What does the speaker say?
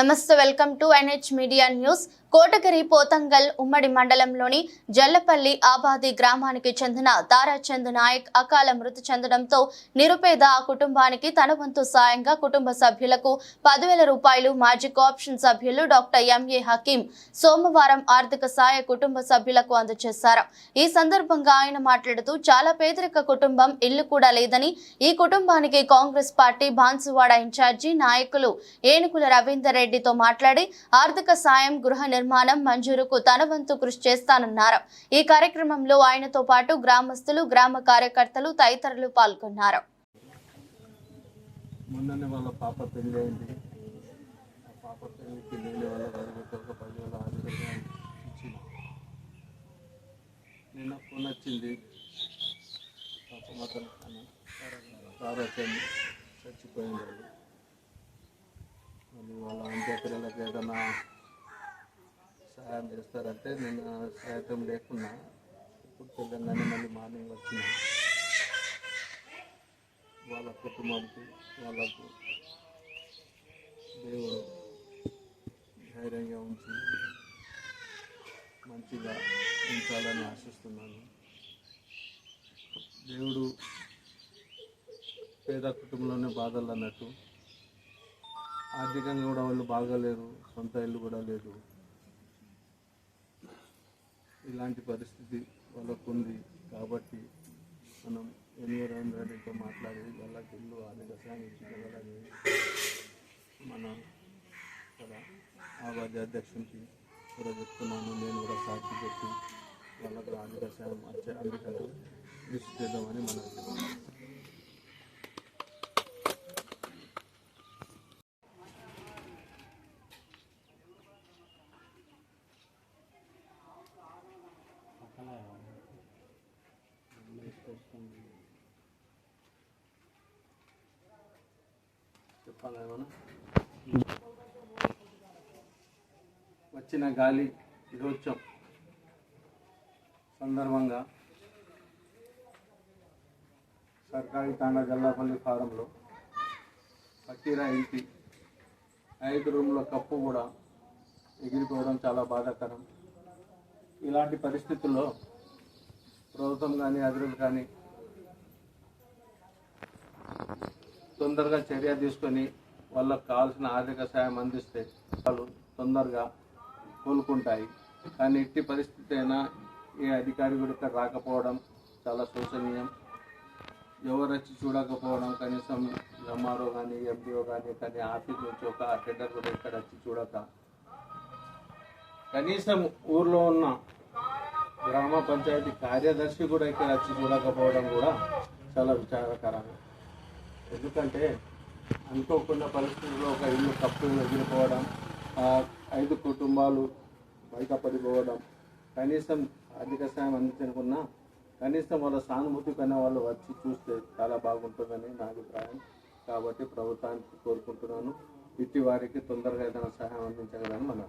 నమస్తే welcome to NH media news. Kotagiri Pothangal ఉమ్మడి మండలంలోని జల్లపల్లి ఆబాది గ్రామానికి చెందిన తారాచంద్ నాయక్ అకాల మృతి చెందడంతో నిరుపేద ఆ కుటుంబానికి తన వంతు సాయంగా కుటుంబ సభ్యులకు పదివేల రూపాయలు మాజీ కోఆప్షన్ సభ్యులు డాక్టర్ ఎంఏ హకీం సోమవారం ఆర్థిక సాయ కుటుంబ సభ్యులకు అందజేశారు. ఈ సందర్భంగా ఆయన మాట్లాడుతూ చాలా పేదరిక కుటుంబం ఇల్లు కూడా లేదని ఈ కుటుంబానికి కాంగ్రెస్ పార్టీ బాన్సువాడ ఇన్ఛార్జి నాయకులు ఏనుకుల రవీందర్ రెడ్డితో మాట్లాడి ఆర్థిక సాయం గృహ నిర్మాణం మంజూరుకు తన వంతు కృషి చేస్తానన్నారు. ఈ కార్యక్రమంలో ఆయనతో పాటు గ్రామస్తులు గ్రామ కార్యకర్తలు తదితరులు పాల్గొన్నారు. మొన్ననే వాళ్ళ పాప పెళ్ళి అయింది. ఆ పాప పెళ్ళికి నేను వాళ్ళ ఒక పదివేల ఇచ్చిన నిన్న ఫోన్ వచ్చింది. పాప మాత్రం చచ్చిపోయింది. వాళ్ళు మళ్ళీ ఏదైనా సహాయం చేస్తారంటే నేను సహాయం లేకున్నా ఇప్పుడు తెలంగాణ మళ్ళీ మార్నింగ్ వచ్చిన వాళ్ళ కుటుంబానికి వాళ్ళకు దేవుడు ధైర్యంగా ఉంచి మంచిగా ఉంచాలని ఆశిస్తున్నాను. దేవుడు పేద కుటుంబంలోనే బాధలు అన్నట్టు ఆర్థికంగా కూడా వాళ్ళు బాగాలేరు సొంత ఇల్లు కూడా లేదు. ఇలాంటి పరిస్థితి వాళ్ళకు ఉంది కాబట్టి మనం ఎన్విరాన్మెంట్తో మాట్లాడి వాళ్ళకి ఇల్లు ఆర్థిక సాయం ఇచ్చుకోవాలని మన ఇక్కడ ఆవాజ్ అధ్యక్షునికి కూడా చెప్తున్నాను నేను కూడా సాక్షి చెప్పి వాళ్ళకు ఆర్థిక సాయం వచ్చే అందుకని కృషి చేద్దామని మనం చెప్పాలా ఏమన్నా? వచ్చిన గాలి ఇదోత్సవం సందర్భంగా సర్కారీ తాండా జల్లాపల్లి ఫారంలో పట్టిరా ఇంటి ఐదు రూమ్ల కప్పు కూడా ఎగిరిపోవడం చాలా బాధాకరం. ఇలాంటి పరిస్థితుల్లో ప్రభుత్వం కానీ అధికారులు కానీ తొందరగా చర్య తీసుకొని వాళ్ళకు కావాల్సిన ఆర్థిక సాయం అందిస్తే వాళ్ళు తొందరగా కోలుకుంటాయి. కానీ ఎట్టి పరిస్థితి అయినా ఏ అధికారి కూడా ఇక్కడ రాకపోవడం చాలా శోచనీయం. ఎవరు వచ్చి చూడకపోవడం కనీసం ఎంఆర్ఓ కానీ ఎండిఓ కానీ కానీ ఆఫీస్ నుంచి ఒక అటెండర్ కూడా ఇక్కడ వచ్చి చూడక కనీసం ఊర్లో ఉన్న గ్రామ పంచాయతీ కార్యదర్శి కూడా ఇక్కడ వచ్చి చూడకపోవడం కూడా చాలా విచారకరం ఎందుకంటే అనుకోకుండా పరిస్థితుల్లో ఒక ఇల్లు కప్పు ఎగిరిపోవడం ఐదు కుటుంబాలు బయటపడిపోవడం కనీసం ఆర్థిక సాయం అందించనుకున్నా కనీసం వాళ్ళ సానుభూతి కన్నా వాళ్ళు వచ్చి చూస్తే చాలా బాగుంటుందని నా అభిప్రాయం. కాబట్టి ప్రభుత్వానికి కోరుకుంటున్నాను. ఇట్టి వారికి తొందరగా ఏదైనా సహాయం అందించగలని మనం